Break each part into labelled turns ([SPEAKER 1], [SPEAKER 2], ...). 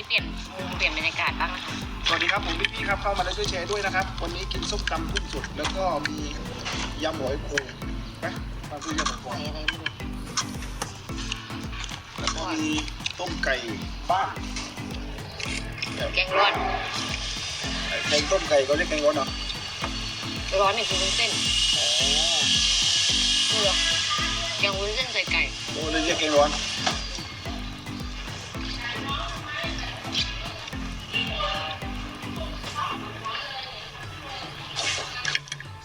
[SPEAKER 1] นี้เปลี่ยนมุมเปลี่ยนบรรยากาศบ้างนะคะ
[SPEAKER 2] สวัสดีครับผมพี่ๆครับเข้ามาแล้วช่วยแชร์ด้วยนะครับ วันนี้กินส้มตำกุ้งสดแล้วก็มียำหอยโขงนะมาคือยำหอยโข
[SPEAKER 1] ใส่
[SPEAKER 2] ง
[SPEAKER 1] อะไรไม่รู้
[SPEAKER 2] แล้วก็มีต้มไก่บ้าน
[SPEAKER 1] แกงร้อน
[SPEAKER 2] แกงต้มไก่เขาเรียกแกงร้อนเหรอ
[SPEAKER 1] ร้อนนี่คือวุ้นเส้น
[SPEAKER 2] อ๋อ
[SPEAKER 1] เผือกแกงวุ้นเส้นใส่ไก่
[SPEAKER 2] โอ้เลยเรียกแกงร้อน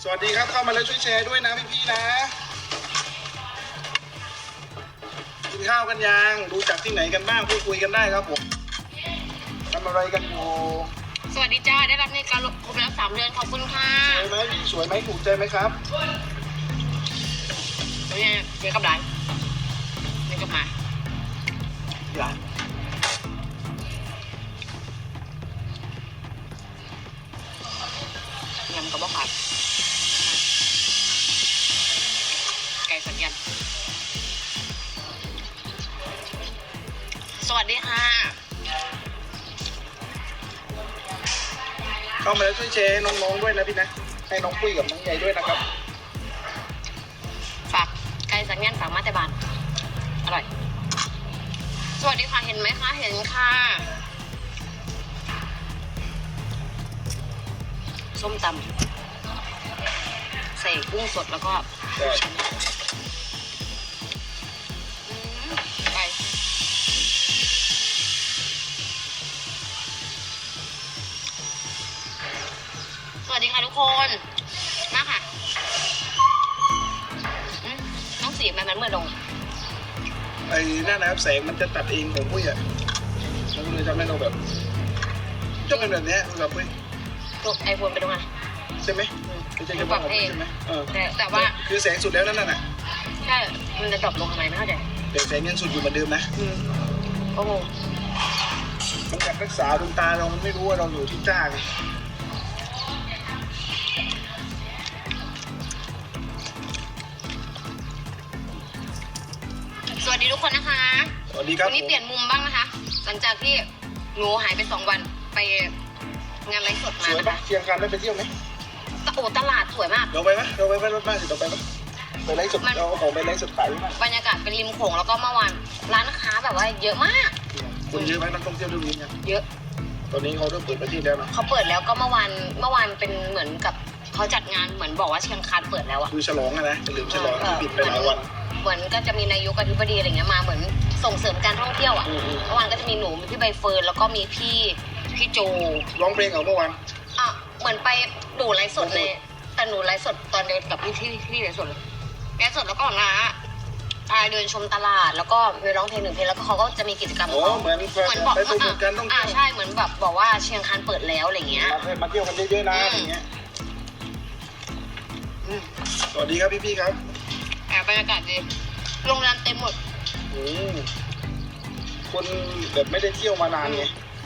[SPEAKER 2] สวัสดีครับเข้ามาแล้วช่วยแชร์ด้วยนะพี่ๆนะ กินข้าวกันยังดูจากที่ไหนกันบ้างพูดคุยกันได้ครับผมทำอะไรกันอยู่
[SPEAKER 1] สวัสดีจ้า ได้รับในการครบแล้วสามเดือนขอบคุณค่ะ
[SPEAKER 2] สวยไหมพี่สวยไหมถูกใจไหมครับ
[SPEAKER 1] เนี่ยเจ๊กับหลานนี่กับหมา
[SPEAKER 2] หลานำ
[SPEAKER 1] กับว่าขาดไก่สัญญาณสวัสดีค่ะ
[SPEAKER 2] เข้ามาแล้วช่วยแชร์ให้น้องๆด้วยนะพี่นะ ให้น้องปุ้ยกับน้องใหญ่ด้วยนะครับ
[SPEAKER 1] ฝากไก่สัญญาณฝากมาแต่บานอร่อย สวัสดีค่ะ เห็นไหมคะ เห็นค่ะ ส้มตำใส่กุ้งสดแล้วก็
[SPEAKER 2] ใช่
[SPEAKER 1] อืมไก่สวัสดีค่ะทุกคนมาค่ะอืมน้องสีมันมันเมื่อลง
[SPEAKER 2] ไอ้นั่นนะครับแสงมันจะตัดเองของปุ้ยอะมันก็เลยทำให้เราแบบจะเป็นแบบเนี้ยแบบปุ้ย
[SPEAKER 1] ตัว ไอโฟนไปตรงไหน
[SPEAKER 2] ใช่ไหมไม่ใช่แค่บอกผมใช่ไหมเออ
[SPEAKER 1] แต่แต่ว่า
[SPEAKER 2] คือแสงสุดแล้วนั่นน่ะ
[SPEAKER 1] ใช่มันจะดรอปลงทำไมไม่เข้าใจ
[SPEAKER 2] แต่แสงยังสุดอยู่เหมือนเดิมนะ
[SPEAKER 1] อืมโอ้โห
[SPEAKER 2] มันการรักษาดวงตาเรามันไม่รู้ว่าเราอยู่ที่จ้าไง
[SPEAKER 1] สวัสดีทุกคนนะคะ
[SPEAKER 2] สวัสดีครับ
[SPEAKER 1] วันนี้เปลี่ยนมุมบ้างนะคะ หลังจากที่หนูหายไปสองวันไป งานไลฟ์สด
[SPEAKER 2] ส
[SPEAKER 1] มา
[SPEAKER 2] วย
[SPEAKER 1] นะ
[SPEAKER 2] ปะ
[SPEAKER 1] คะ
[SPEAKER 2] เชียงคานได้ไปเที่ยวไหม
[SPEAKER 1] โอ้ตลาดสวยมาก
[SPEAKER 2] เราไปไหมเราไปไหมรถบ้านสิเราไปไหมไปไลฟ์สด
[SPEAKER 1] มัน
[SPEAKER 2] เราเอาของไปไลฟ์สดขายไหม
[SPEAKER 1] บรรยากาศเป็นริมโขงแล้วก็เมื่อวานร้านค้าแบบว่าเยอะมาก
[SPEAKER 2] คนเยอะไหมนักท่องเที่ยวเรื่องนี้เนี่ย
[SPEAKER 1] เยอะ
[SPEAKER 2] ตอนนี้เขาเริ่มเปิดประเทศแล้วเนอะ
[SPEAKER 1] เขาเปิดแล้วก็เมื่อวานเมื่อวานเป็นเหมือนกับเขาจัดงานเหมือนบอกว่าเชียงคานเปิดแล้วอะ
[SPEAKER 2] คือฉลองอะนะเฉลิมฉลองที่ปิดไปหลายวัน
[SPEAKER 1] เหมือนก็จะมีนายกอธิบดีอะไรเงี้ยมาเหมือนส่งเสริมการท่องเที่ยวอะ
[SPEAKER 2] อืมอืม
[SPEAKER 1] เมื่อวานก็จะมีหนูมีพี่ใบเฟิร์นแล้วก็มีพี่ พี่โจ
[SPEAKER 2] ร้องเพลงเอาเมื่อวาน
[SPEAKER 1] อะเหมือนไปดูไลฟ์สดเลย แต่หนูไลฟ์สดตอนเดินกับพี่ที่ที่ไลฟ์สดเลยไลฟ์สดแล้วก็นะพาเดินชมตลาดแล้วก็มีร้องเพลงหนึ่งเพลงแล้วก็เขาก็จะมีกิจกรรมข
[SPEAKER 2] โอ้
[SPEAKER 1] องเขา
[SPEAKER 2] เหมือน
[SPEAKER 1] เหมือนบอก
[SPEAKER 2] ไปโปรโมทการท่อง
[SPEAKER 1] อ่า
[SPEAKER 2] เที่ยว
[SPEAKER 1] ใช่เหมือนแบบบอกว่าเชียงคานเปิดแล้วอะไรเงี้ย
[SPEAKER 2] มามาเที่ยวกันเยอะๆนะอย่างเงี้ยอืมสวัสดีครับพี่ๆครับ
[SPEAKER 1] แอบบรรยากาศดีโรงแรมเต็มหมด
[SPEAKER 2] อืมคนแบบไม่ได้เที่ยวมานานไง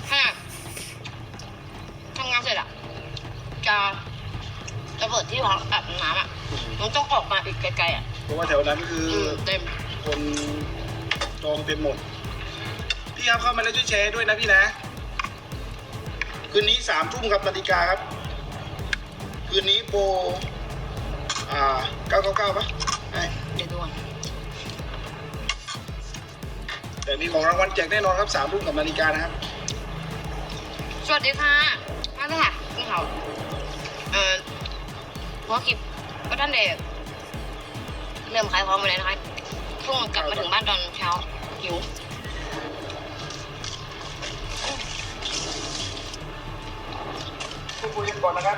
[SPEAKER 1] ถ้าทำงานเสร็จอะ จะจะเปิดที่ห้องอาบน้ำอะมันต้องออกมาอีกไกลๆอะ
[SPEAKER 2] เพราะว่าแถวนั้นคือ
[SPEAKER 1] อืมเต็ม
[SPEAKER 2] คนจองเต็มหมด พี่ครับเข้ามาแล้วช่วยแชร์ด้วยนะพี่นะ คืนนี้สามทุ่มครับนาฬิกาครับ คืนนี้โปรอ่าเก้าเก้าเก้าปะใช่
[SPEAKER 1] เดี๋ยวดูก่อน
[SPEAKER 2] แต่มีของรางวัลแจกแน่นอนครับสามทุ่มกับนาฬิกานะครับ
[SPEAKER 1] สวัสดีค่ะมาเลยค่ะนี่เขาเอ่อ หัวคลิปก็ท่านเด็กเริ่มขายของไปเลยนะคะเพิ่งกลับมาถึงบ้านตอนเช้าหิว
[SPEAKER 2] พูดคุยกันก่อนนะครับ